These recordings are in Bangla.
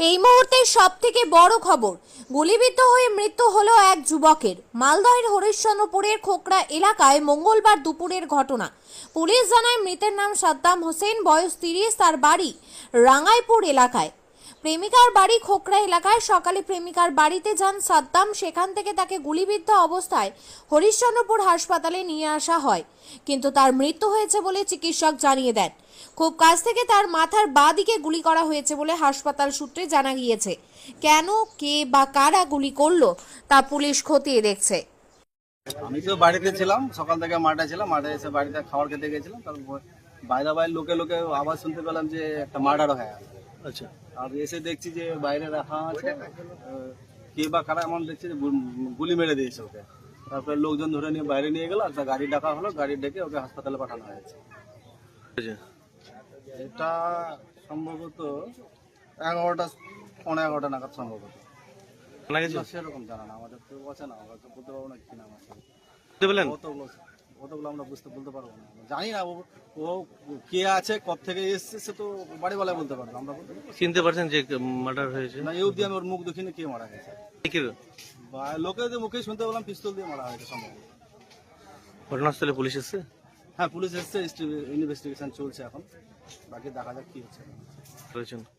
এই মুহূর্তে সব থেকে বড় খবর, গুলিবিদ্ধ হয়ে মৃত্যু হলো এক যুবকের। মালদহের হরিশ্চন্দ্রপুরের খোকরা এলাকায় মঙ্গলবার দুপুরের ঘটনা। পুলিশ জানায় মৃতের নাম সাদ্দাম হোসেন, বয়স তিরিশ, তার বাড়ি রাঙ্গাইপুর এলাকায়। প্রেমিকার বাড়ি খোকরা এলাকায় সকালে প্রেমিকার বাড়িতে যান সাদ্দাম। সেখান থেকে তাকে গুলিবিদ্ধ অবস্থায় হরিশ্চন্দ্রপুর হাসপাতালে নিয়ে আসা হয়। কিন্তু তার মৃত্যু হয়েছে বলে চিকিৎসক জানিয়ে দেন। খুব কাছ থেকে তার মাথার বাঁ দিকে গুলি করা হয়েছে বলে হাসপাতাল সূত্রে জানা গিয়েছে। কেন, কে বা কারা গুলি করল, তা পুলিশ খতিয়ে দেখছে। আমি তো বাড়িতে ছিলাম, সকাল থেকে মাঠে ছিলাম, মাঠে এসে বাড়িতে খাবার খেতে গেছিলাম, তারপর বাইরে বাইরে লোকে লোকে আওয়াজ শুনতে পেলাম যে একটা মার্ডার হয়ে আছে আচ্ছা। আর এসে দেখছি যে বাইরে রাখা আছে কে বা কারা এমন দেখছি যে গুলি মেরে দিয়েছে ওকে। তারপরে লোকজন ধরে নিয়ে বাইরে নিয়ে গেল একটা গাড়ি ডাকা হলো গাড়ি ডেকে ওকে হাসপাতালে পাঠানো হয়েছে। আচ্ছা। এটা সম্ভবত এগারোটা পনেরো এগারোটা নাগাদ সম্ভবত। সেরকম জানা না আমাদের তো আছে না আমরা তো বলতে পারব না কি নাম আছে। কতগুলো আমরা বুঝতে বলতে পারব না। জানি না ও ও কে আছে কত থেকে এসছে সে তো বাড়ি বেলায় বলতে পারব। আমরা চিনতে পারছেন যে মার্ডার হয়েছে? না এই অব্দি আমি ওর মুখ দেখিনি কে মারা গেছে। লোকেদের মুখে শুনতে পেলাম পিস্তল দিয়ে মারা হয়েছে সম্ভব। ঘটনাস্থলে পুলিশ এসছে? হ্যাঁ পুলিশ এসছে ইনভেস্টিগেশন চলছে এখন। বাকি দেখা যাক কি হচ্ছে।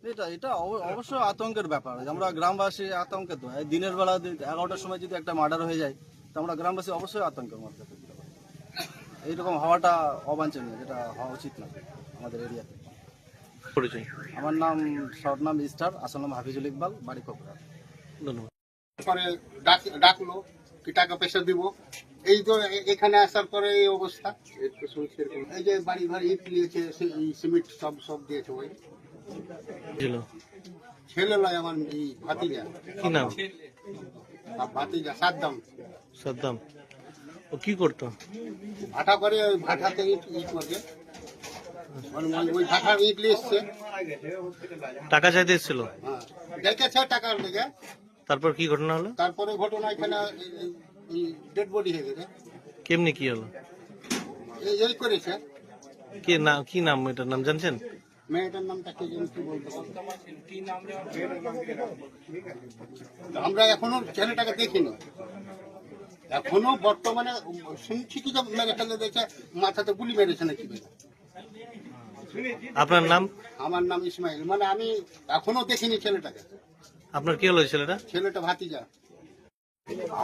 এটা এটা অব- অবশ্যই আতঙ্কের ব্যাপার। আমরা গ্রামবাসী আতঙ্কে তো দিনের বেলা এগারোটার সময় যদি একটা মার্ডার হয়ে যায় তো আমরা গ্রামবাসী অবশ্যই আতঙ্কের মধ্যে পারি। এইরকম হওয়াটা অবাঞ্ছনীয় যেটা হওয়া উচিত না আমাদের এরিয়াতে পরিচয়। আমার নাম শর্ট নাম স্টার আসল নাম হাফিজুল ইকবাল বাড়ি কোকরা ধন্যবাদ। পরে ডাক ডাকলো কি টাকা পয়সা দিব। এই তো এখানে আসার পরে এই অবস্থা। এই যে বাড়ি ঘর ইট নিয়েছে এই সিমেন্ট সব সব দিয়েছে ওই। ছেলে। নয় আমার এই ভাতিজা। কি নাম? ভাতিজা সাদ্দাম। সাদ্দাম। ও কি করতো? ভাটা করে ওই করে ওই- ভাটার নিয়ে এসছে। টাকা চাইতে এসেছিল? হ্যাঁ। দেখেছে টাকার লেগে। তারপর কি ঘটনা হলো? তারপরে ঘটনা এখানে ডেড বডি হয়ে গেছে। কেমনি কি হলো? এই এই করেছে। কি নাম কি নাম এটার নাম জানছেন? মেয়েটার নামটা কে যেন কি বলতে আমরা এখনও ছেলেটাকে দেখিনি। এখনও বর্তমানে যে মেরে ফেলে দিয়েছে মাথাতে গুলি মেরেছে নাকি আপনার নাম? আমার নাম ইসমাইল। মানে আমি এখনও দেখিনি ছেলেটাকে। আপনার কি হলো ছেলেটা? ছেলেটা ভাতিজা।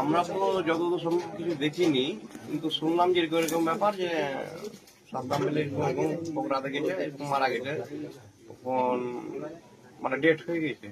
আমরা তো যতদূর সম্ভব কিছু দেখিনি কিন্তু শুনলাম যে এরকম এরকম ব্যাপার যে সাদ্দাম মিলে এরকম গেছে এরকম মারা গেছে তখন মানে ডেট হয়ে গেছে।